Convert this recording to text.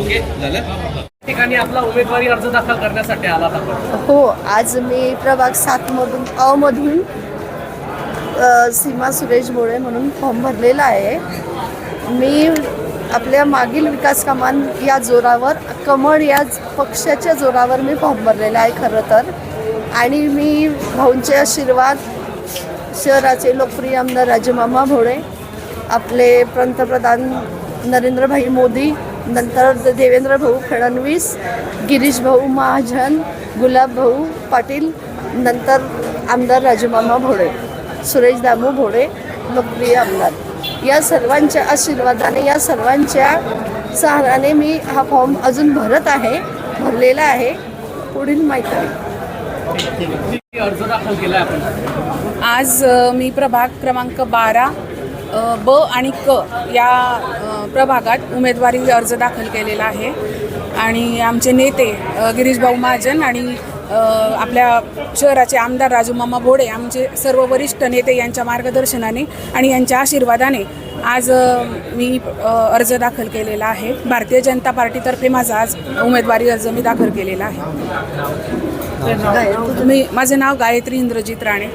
Okay? झालं? ठिकाणी आपला उमेदवारी अर्ज दाखल करण्यासाठी आला हो आज मी प्रभाग सातमधून मधून अ, सीमा सुरेश भोळे म्हणून फॉर्म भरलेला आहे. मी आपल्या मागील विकास कामां या जोरावर कमळ या पक्षाच्या जोरावर मी फॉर्म भरलेला आहे खरं तर. आणि मी भाऊंचे आशीर्वाद शहराचे लोकप्रिय आमदार राजमामा भोळे आपले पंतप्रधान नरेंद्रभाई मोदी नंतर देवेंद्र भाऊ फडणवीस गिरीश भाऊ महाजन गुलाब भाऊ पाटील नंतर आमदार राजमामा भोळे सुरेश दामू भोळे लोकप्रिय आमदार. या सर्वांच्या आशीर्वादाने या सर्वांच्या सहाराने मी हा फॉर्म अजून भरत आहे भरलेला आहे. पुढील माहिती. किती अर्ज दाखल केलाय आपण? आज मी प्रभाग क्रमांक बारा ब आणि क या प्रभागात उमेदवारी अर्ज दाखल केलेला आहे. आणि आमचे नेते गिरीशभाऊ महाजन आणि आपल्या शहराचे आमदार राजूमामा भोडे आमचे सर्व वरिष्ठ नेते यांच्या मार्गदर्शनाने आणि यांच्या आशीर्वादाने आज मी अर्ज दाखल केलेला आहे. भारतीय जनता पार्टीतर्फे माझा आज उमेदवारी अर्ज मी दाखल केलेला आहे. मी माझे नाव गायत्री इंद्रजित राणे.